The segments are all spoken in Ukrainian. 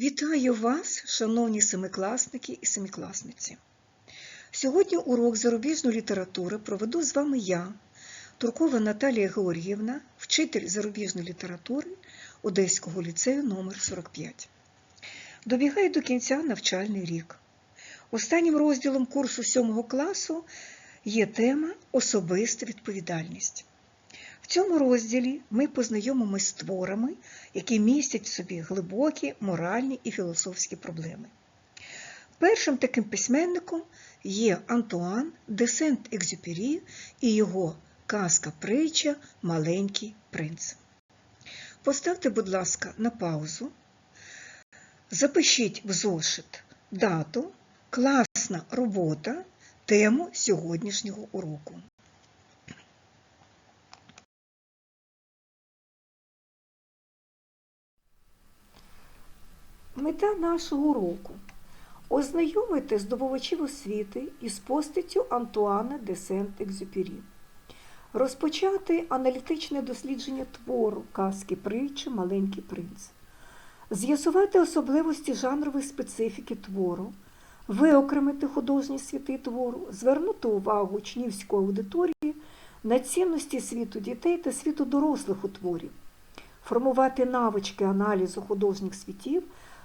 Вітаю вас, шановні семикласники і семикласниці. Сьогодні урок зарубіжної літератури проведу з вами я, Туркова Наталія Георгіївна, вчитель зарубіжної літератури Одеського ліцею номер 45 Добігає до кінця навчальний рік. Останнім розділом курсу 7 класу є тема Особиста відповідальність. Цьому розділі ми познайомимось з творами, які містять в собі глибокі моральні і філософські проблеми. Першим таким письменником є Антуан де Сент-Екзюпері і його казка-притча Маленький принц. Поставте, будь ласка, на паузу. Запишіть в зошит дату, класна робота, тему сьогоднішнього уроку. Мета нашого уроку ознайомити здобувачів освіти із постаттю Антуана де Сент-Екзюпері, розпочати аналітичне дослідження твору казки притчі. Маленький принц, з'ясувати особливості жанрової специфіки твору, виокремити художні світи твору, звернути увагу учнівської аудиторії на цінності світу дітей та світу дорослих у творі, формувати навички аналізу художніх світів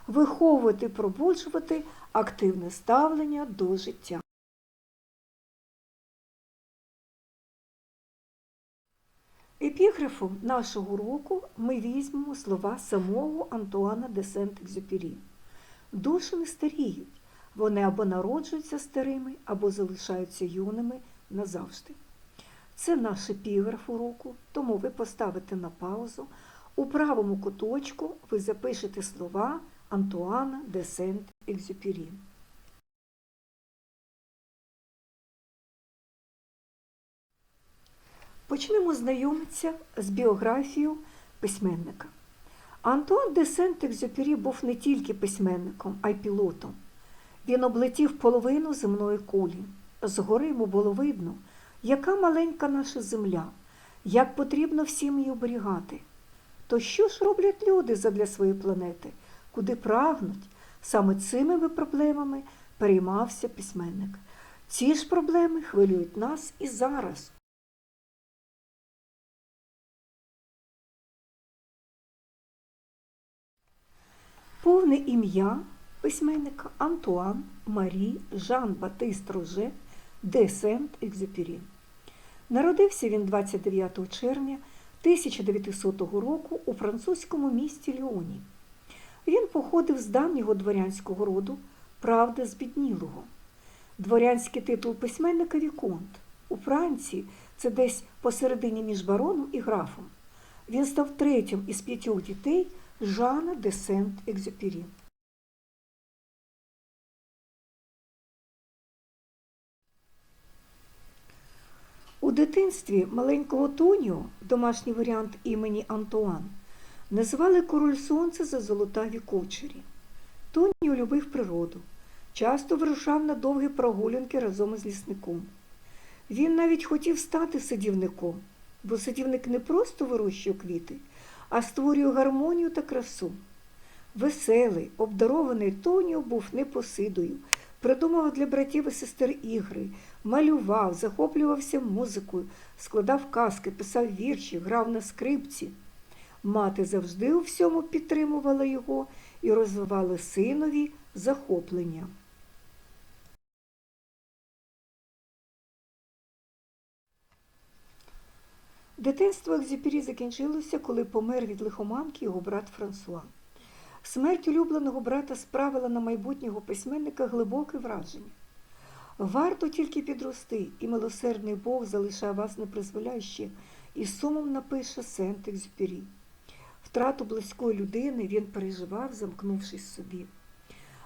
виховувати, пробуджувати активне ставлення до життя. Епіграфом нашого уроку ми візьмемо слова самого Антуана де Сент-Екзюпері. Душі не старіють, вони або народжуються старими, або залишаються юними назавжди. Це наш епіграф уроку, тому ви поставите на паузу. У правому куточку ви запишете слова Антуана де Сент-Екзюпері. Почнемо знайомитися з біографією письменника. Антуан де Сент-Екзюпері був не тільки письменником, а й пілотом. Він облетів половину земної кулі. Згори йому було видно, яка маленька наша земля, як потрібно всім її оберігати. То що ж роблять люди задля своєї планети? Куди прагнуть, саме цими проблемами переймався письменник. Ці ж проблеми хвилюють нас і зараз. Повне ім'я письменника Антуан Марі Жан Батист Роже де Сент-Екзюпері. Народився він 29 червня 1900 року у французькому місті Ліоні. Він походив з давнього дворянського роду, правда, збіднілого. Дворянський титул письменника Віконт. У Франції це десь посередині між бароном і графом. Він став третім із п'ятьох дітей Жана де Сент-Екзюпері. У дитинстві маленького Тоніо, домашній варіант імені Антуан, Називали король сонця за золотаві кучері. Тоніо любив природу, часто вирушав на довгі прогулянки разом із лісником. Він навіть хотів стати садівником, бо садівник не просто вирощує квіти, а створює гармонію та красу. Веселий, обдарований Тоніо був непосидою, придумав для братів і сестер ігри, малював, захоплювався музикою, складав казки, писав вірші, грав на скрипці. Мати завжди у всьому підтримувала його і розвивала синові захоплення. Дитинство Екзюпері закінчилося, коли помер від лихоманки його брат Франсуа. Смерть улюбленого брата справила на майбутнього письменника глибоке враження. Варто тільки підрости, і милосердний Бог залишає вас непризволяще, і сумом напише Сент-Екзюпері. Втрату близької людини він переживав, замкнувшись собі.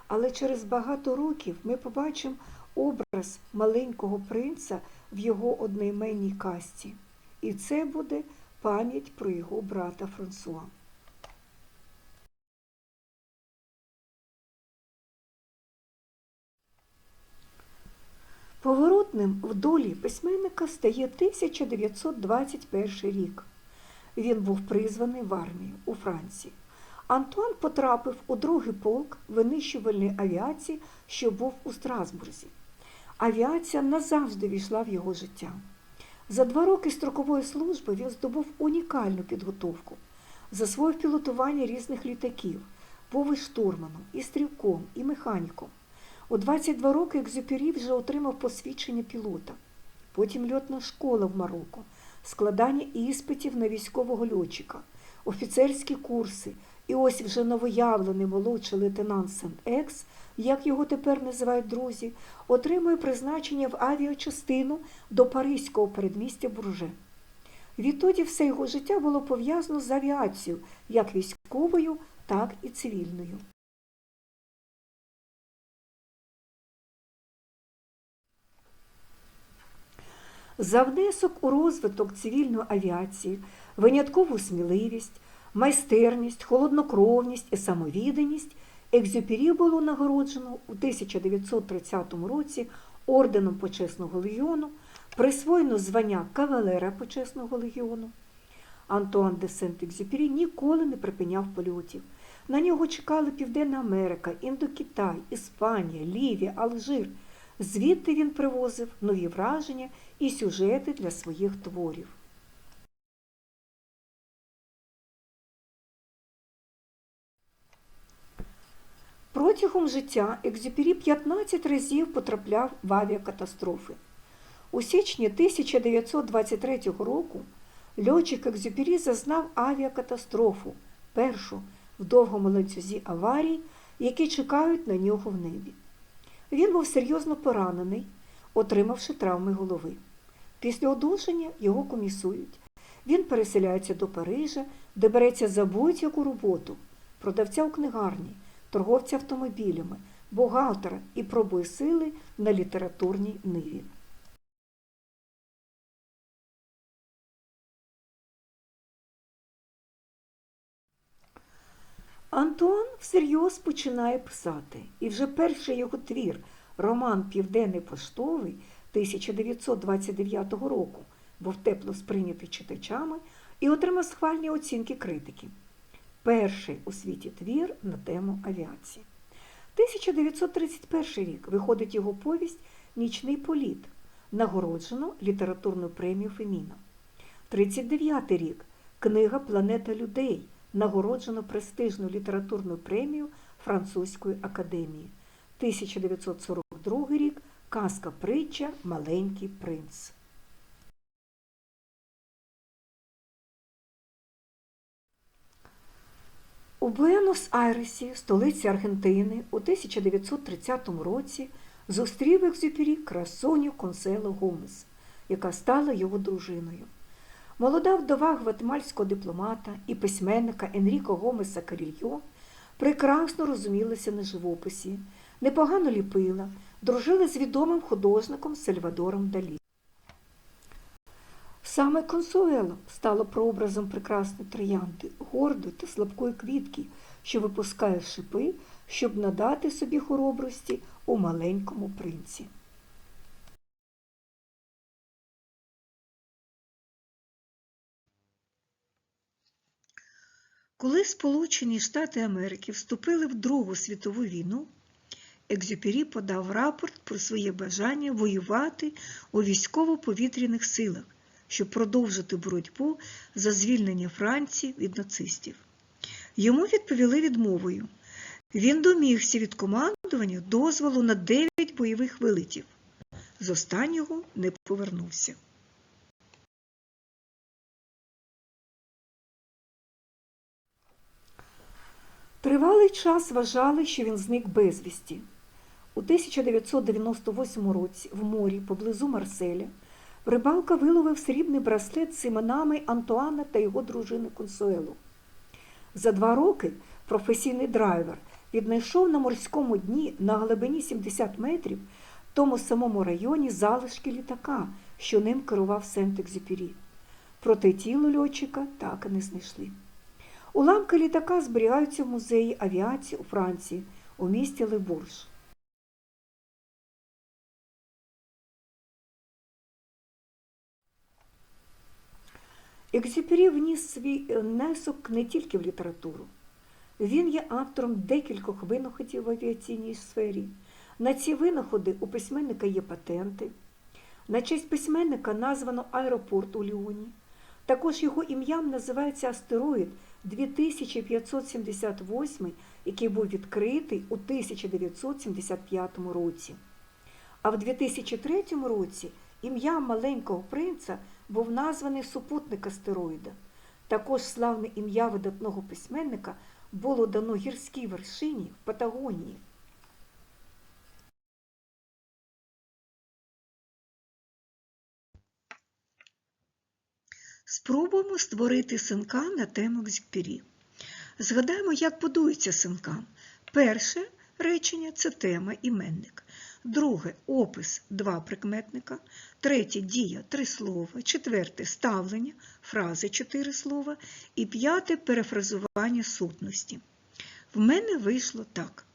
Але через багато років ми побачимо образ маленького принца в його одноіменній касті. І це буде пам'ять про його брата Франсуа. Поворотним в долі письменника стає 1921 рік. Він був призваний в армію у Франції, Антуан потрапив у другий полк винищувальної авіації, що був у Страсбурзі. Авіація назавжди війшла в його життя. За два роки строкової служби він здобув унікальну підготовку, засвоїв пілотування різних літаків, був і штурманом, і стрілком, і механіком. У 22 роки Екзюпері вже отримав посвідчення пілота, потім льотна школа в Марокко, складання іспитів на військового льотчика, офіцерські курси. І ось вже новоявлений молодший лейтенант Сент-Екс, як його тепер називають друзі, отримує призначення в авіачастину до паризького передмістя Бурже. Відтоді все його життя було пов'язано з авіацією, як військовою, так і цивільною. За внесок у розвиток цивільної авіації, виняткову сміливість, майстерність, холоднокровність і самовідданість Екзюпері було нагороджено у 1930 році орденом Почесного легіону, присвоєно звання кавалера Почесного легіону. Антуан де Сент-Екзюпері ніколи не припиняв польотів. На нього чекали Південна Америка, Індокитай, Іспанія, Лівія, Алжир. Звідти він привозив нові враження і сюжети для своїх творів. Протягом життя Екзюпері 15 разів потрапляв в авіакатастрофи. У січні 1923 року льотчик Екзюпері зазнав авіакатастрофу, першу в довгому ланцюзі аварій, які чекають на нього в небі. Він був серйозно поранений, отримавши травми голови. Після одужання його комісують. Він переселяється до Парижа, де береться за будь-яку роботу, продавця у книгарні, торговця автомобілями, бухгалтера і пробує сили на літературній ниві. Антуан всерйоз починає писати, і вже перший його твір, роман Південний поштовий 1929 року, був тепло сприйнятий читачами і отримав схвальні оцінки критики. Перший у світі твір на тему авіації. 1931 рік виходить його повість Нічний політ, нагороджено літературною премією Феміна. 39 рік книга Планета людей нагороджено престижну літературну премію Французької академії. 1942 рік казка притча Маленький принц. У Буенос-Айресі, столиці Аргентини, у 1930 році зустрів Екзюпері красуню Консело Гомес, яка стала його дружиною. Молода вдова гватемальського дипломата і письменника Енріко Гомеса Карільо прекрасно розумілася на живописі, непогано ліпила, дружила з відомим художником Сальвадором Далі. Саме Консуело стало прообразом прекрасної троянди, гордої та слабкої квітки, що випускає шипи, щоб надати собі хоробрості у маленькому принці. Коли Сполучені Штати Америки вступили в Другу світову війну, Екзюпері подав рапорт про своє бажання воювати у військово-повітряних силах, щоб продовжити боротьбу за звільнення Франції від нацистів. Йому відповіли відмовою. Він домігся від командування дозволу на 9 бойових вилетів. З останнього не повернувся. Тривалий час вважали, що він зник безвісті. У 1998 році в морі поблизу Марселя рибалка виловив срібний браслет з іменами Антуана та його дружини Консуело. За два роки професійний драйвер віднайшов на морському дні на глибині 70 метрів в тому самому районі залишки літака, що ним керував Сент-Екзюпері. Проте тіло льотчика так і не знайшли. Уламки літака зберігаються в музеї авіації у Франції у місті Лебурж. Екзюпері вніс свій внесок не тільки в літературу. Він є автором декількох винаходів в авіаційній сфері. На ці винаходи у письменника є патенти. На честь письменника названо аеропорт у Ліоні. Також його ім'ям називається астероїд 2578, який був відкритий у 1975 році. А в 2003 році ім'ям маленького принца був названий супутник астероїда. Також славне ім'я видатного письменника було дано гірській вершині в Патагонії. Спробуємо створити синка на тему Екзюпері. Згадаємо, як будується синка. Перше речення це тема іменник. Друге опис два прикметника. Третє дія три слова. Четверте ставлення, фрази чотири слова. І п'яте перефразування сутності. В мене вийшло так.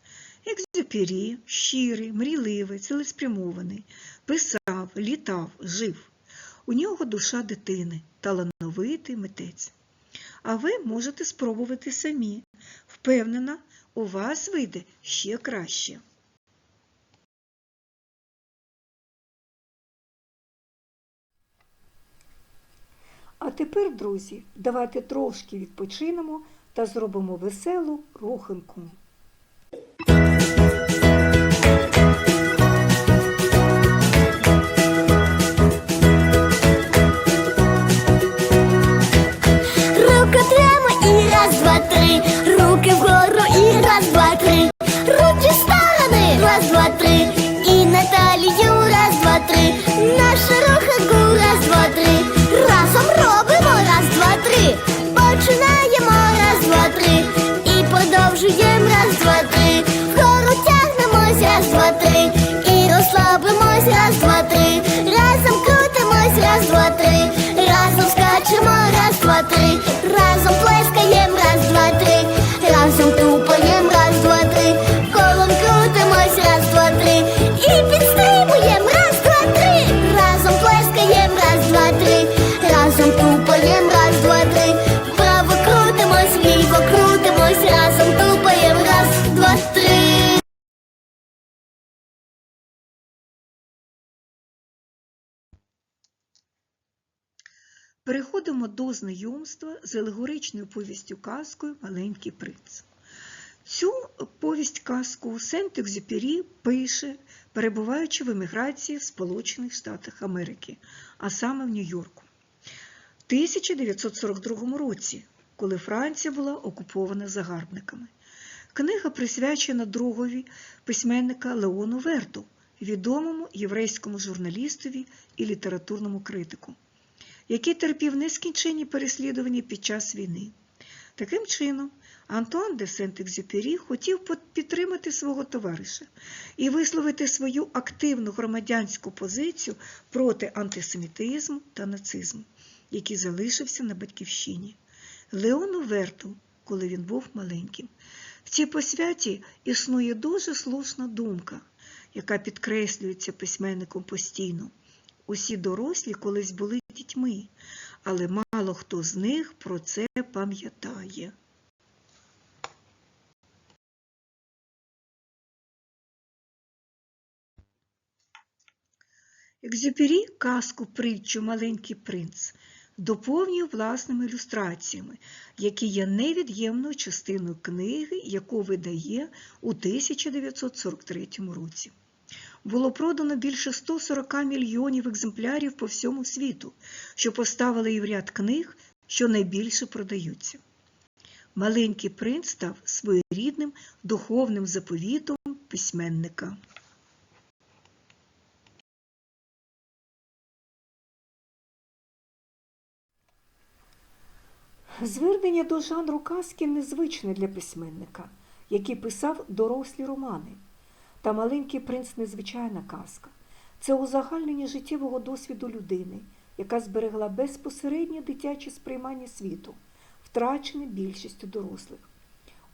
Екзюпері, щирий, мрійливий, цілеспрямований, писав, літав, жив. У нього душа дитини, талановитий митець. А ви можете спробувати самі. Впевнена, у вас вийде ще краще. А тепер, друзі, давайте трошки відпочинемо та зробимо веселу руханку. Переходимо до знайомства з алегоричною повістю казкою Маленький принц. Цю повість казку Сент-Екзюпері пише, перебуваючи в еміграції в Сполучених Штатах Америки, а саме в Нью-Йорку. В 1942 році, коли Франція була окупована загарбниками. Книга присвячена другові письменника Леону Верту, відомому єврейському журналістові і літературному критику який терпів нескінченні переслідування під час війни. Таким чином, Антуан де Сент-Екзюпері хотів підтримати свого товариша і висловити свою активну громадянську позицію проти антисемітизму та нацизму, який залишився на батьківщині. Леону Верту, коли він був маленьким. В цій посвяті існує дуже слушна думка, яка підкреслюється письменником постійно. Усі дорослі колись були дітьми, але мало хто з них про це пам'ятає. Екзюпері казку притчу Маленький принц доповнює власними ілюстраціями, які є невід'ємною частиною книги, яку видає у 1943 році було продано більше 140 мільйонів екземплярів по всьому світу, що поставили її в ряд книг, що найбільше продаються. Маленький принц став своєрідним духовним заповітом письменника. Звернення до жанру казки незвичне для письменника, який писав дорослі романи. Та маленький принц незвичайна казка. Це узагальнення життєвого досвіду людини, яка зберегла безпосереднє дитяче сприймання світу, втрачене більшістю дорослих.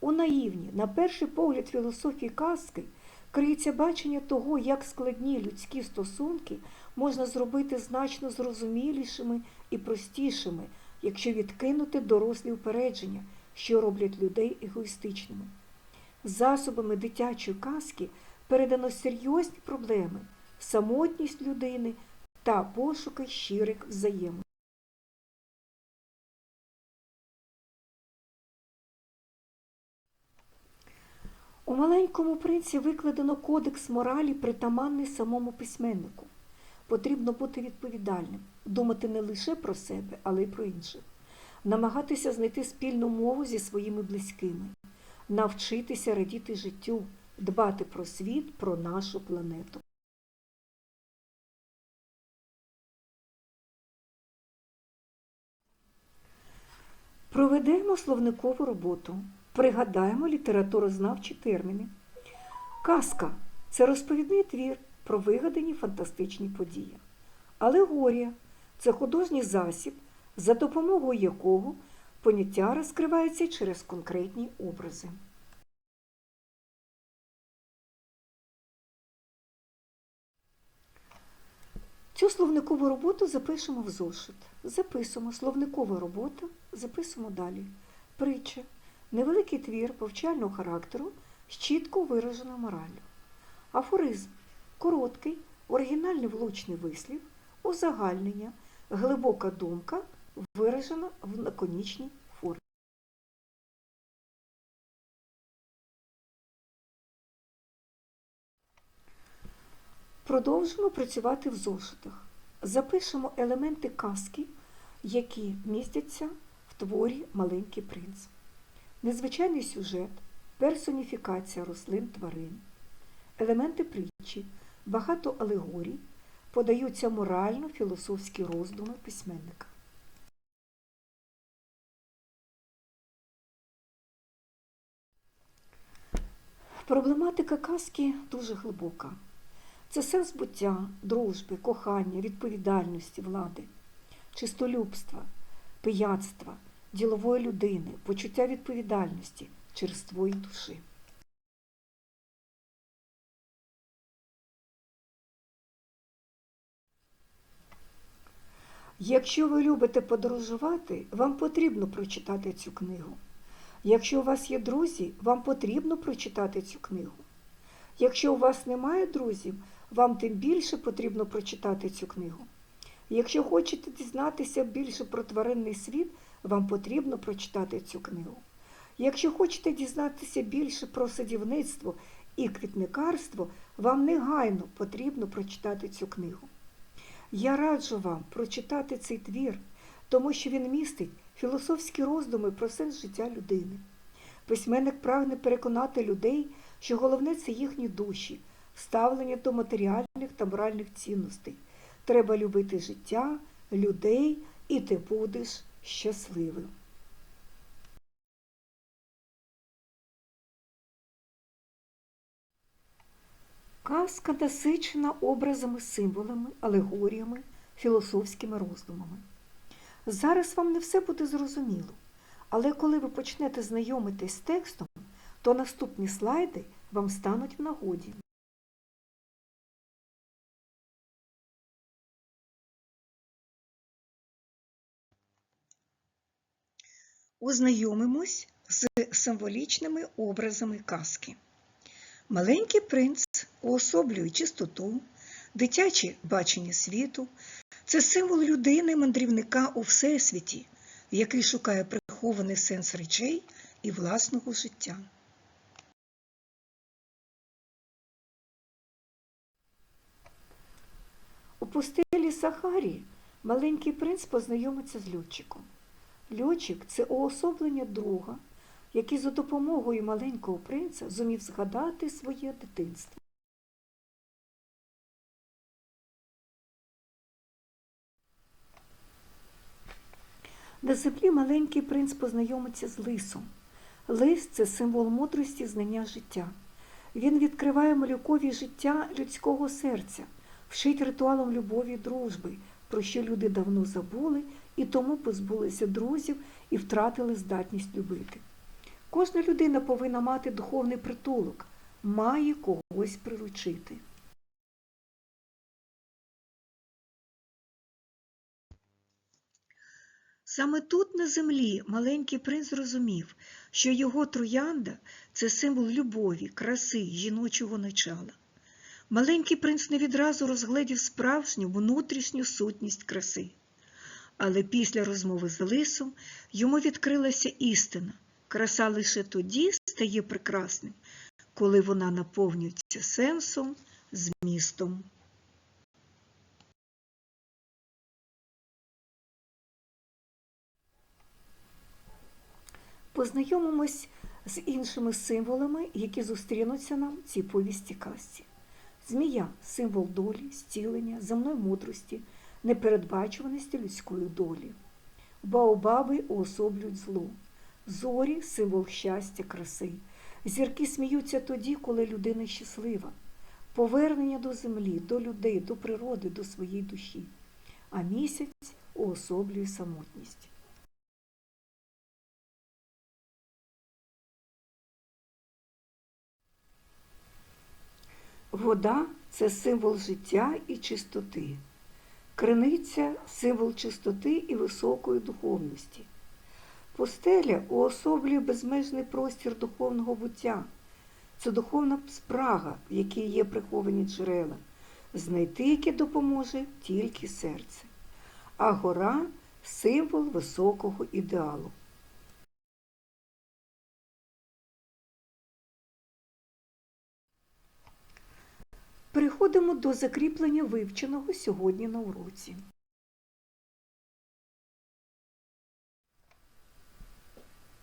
У наївні, на перший погляд філософії казки, криється бачення того, як складні людські стосунки можна зробити значно зрозумілішими і простішими, якщо відкинути дорослі упередження, що роблять людей егоїстичними. Засобами дитячої казки передано серйозні проблеми, самотність людини та пошуки щирих взаємин. У маленькому принці викладено кодекс моралі, притаманний самому письменнику. Потрібно бути відповідальним, думати не лише про себе, але й про інших, намагатися знайти спільну мову зі своїми близькими, навчитися радіти життю, дбати про світ, про нашу планету. Проведемо словникову роботу, пригадаємо літературознавчі терміни. Казка це розповідний твір про вигадані фантастичні події. Алегорія це художній засіб, за допомогою якого поняття розкривається через конкретні образи. Цю словникову роботу запишемо в зошит. Записуємо словникова робота, записуємо далі. Притча. Невеликий твір повчального характеру з чітко вираженою мораллю. Афоризм. Короткий, оригінальний влучний вислів, узагальнення, глибока думка, виражена в лаконічній Продовжимо працювати в зошитах. Запишемо елементи казки, які містяться в творі Маленький принц. Незвичайний сюжет, персоніфікація рослин тварин, елементи притчі, багато алегорій, подаються морально-філософські роздуми письменника. Проблематика казки дуже глибока. Це сенс буття, дружби, кохання, відповідальності, влади, чистолюбства, пияцтва, ділової людини, почуття відповідальності через твої душі. Якщо ви любите подорожувати, вам потрібно прочитати цю книгу. Якщо у вас є друзі, вам потрібно прочитати цю книгу. Якщо у вас немає друзів, вам тим більше потрібно прочитати цю книгу. Якщо хочете дізнатися більше про тваринний світ, вам потрібно прочитати цю книгу. Якщо хочете дізнатися більше про садівництво і квітникарство, вам негайно потрібно прочитати цю книгу. Я раджу вам прочитати цей твір, тому що він містить філософські роздуми про сенс життя людини. Письменник прагне переконати людей, що головне це їхні душі, ставлення до матеріальних та моральних цінностей. Треба любити життя, людей, і ти будеш щасливим. Казка насичена образами, символами, алегоріями, філософськими роздумами. Зараз вам не все буде зрозуміло, але коли ви почнете знайомитись з текстом, то наступні слайди вам стануть в нагоді. Ознайомимось з символічними образами казки. Маленький принц уособлює чистоту, дитяче бачення світу. Це символ людини, мандрівника у всесвіті, який шукає прихований сенс речей і власного життя. У пустелі Сахарі маленький принц познайомиться з льотчиком. Льотчик це уособлення друга, який за допомогою маленького принца зумів згадати своє дитинство. На землі маленький принц познайомиться з лисом. Лис це символ мудрості знання життя. Він відкриває малюкові життя людського серця, вчить ритуалом любові і дружби, про що люди давно забули і тому позбулися друзів і втратили здатність любити. Кожна людина повинна мати духовний притулок, має когось приручити. Саме тут, на землі, маленький принц зрозумів, що його троянда це символ любові, краси, жіночого начала. Маленький принц не відразу розгледів справжню внутрішню сутність краси. Але після розмови з лисом йому відкрилася істина. Краса лише тоді стає прекрасним, коли вона наповнюється сенсом, змістом. Познайомимось з іншими символами, які зустрінуться нам в цій повісті казці. Змія символ долі, зцілення, земної мудрості, непередбачуваності людської долі. Баобаби уособлюють зло. Зорі символ щастя, краси. Зірки сміються тоді, коли людина щаслива. Повернення до землі, до людей, до природи, до своєї душі. А місяць уособлює самотність. Вода це символ життя і чистоти. Криниця символ чистоти і високої духовності. Постеля уособлює безмежний простір духовного буття. Це духовна спрага, в якій є приховані джерела, знайти які допоможе тільки серце. А гора символ високого ідеалу. Переходимо до закріплення вивченого сьогодні на уроці.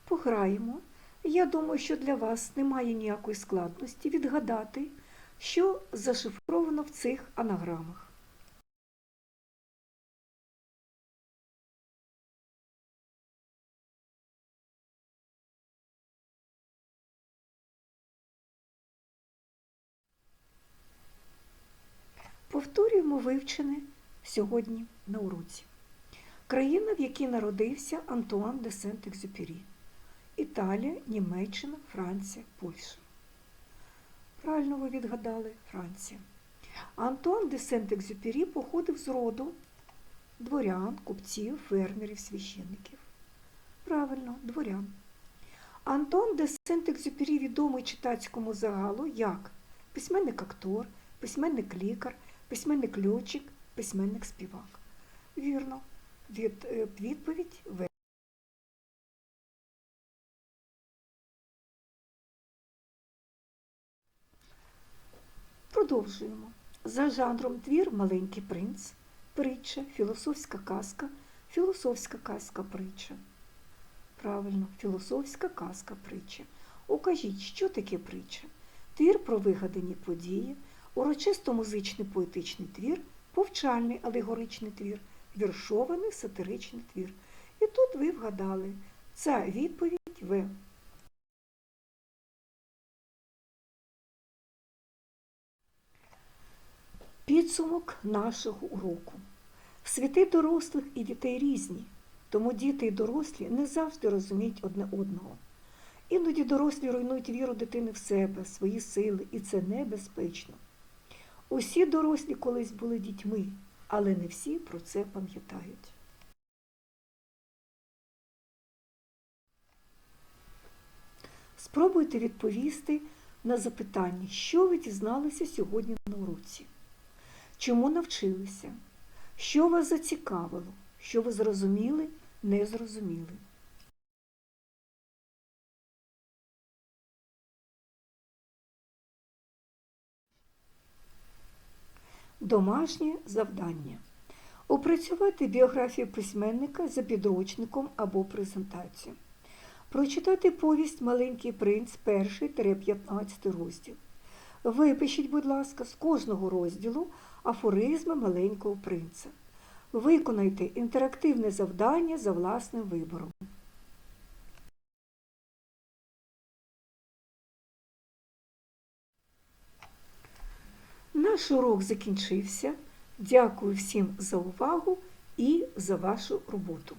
Пограємо. Я думаю, що для вас немає ніякої складності відгадати, що зашифровано в цих анаграмах. Повторюємо вивчене сьогодні на уроці. Країна, в якій народився Антуан де Сент-Екзюпері. Італія, Німеччина, Франція, Польща. Правильно ви відгадали Франція. Антуан де Сент-Екзюпері походив з роду дворян, купців, фермерів, священників. Правильно, дворян. Антуан де Сент-Екзюпері відомий читацькому загалу як письменник-актор, письменник-лікар, письменник-льотчик, письменник-співак. Вірно. Від, е, відповідь В. Продовжуємо. За жанром твір Маленький принц, притча, філософська казка, філософська казка притча. Правильно, філософська казка притча. Укажіть, що таке притча? Твір про вигадані події, урочисто музичний поетичний твір, повчальний алегоричний твір, віршований сатиричний твір. І тут ви вгадали. Це відповідь В. Підсумок нашого уроку. Світи дорослих і дітей різні, тому діти і дорослі не завжди розуміють одне одного. Іноді дорослі руйнують віру дитини в себе, свої сили, і це небезпечно. Усі дорослі колись були дітьми, але не всі про це пам'ятають. Спробуйте відповісти на запитання, що ви дізналися сьогодні на уроці. Чому навчилися? Що вас зацікавило? Що ви зрозуміли, не зрозуміли? Домашнє завдання. Опрацювати біографію письменника за підручником або презентацію. Прочитати повість Маленький принц, 1-15 розділ. Випишіть, будь ласка, з кожного розділу афоризми маленького принца. Виконайте інтерактивне завдання за власним вибором. Наш урок закінчився. Дякую всім за увагу і за вашу роботу.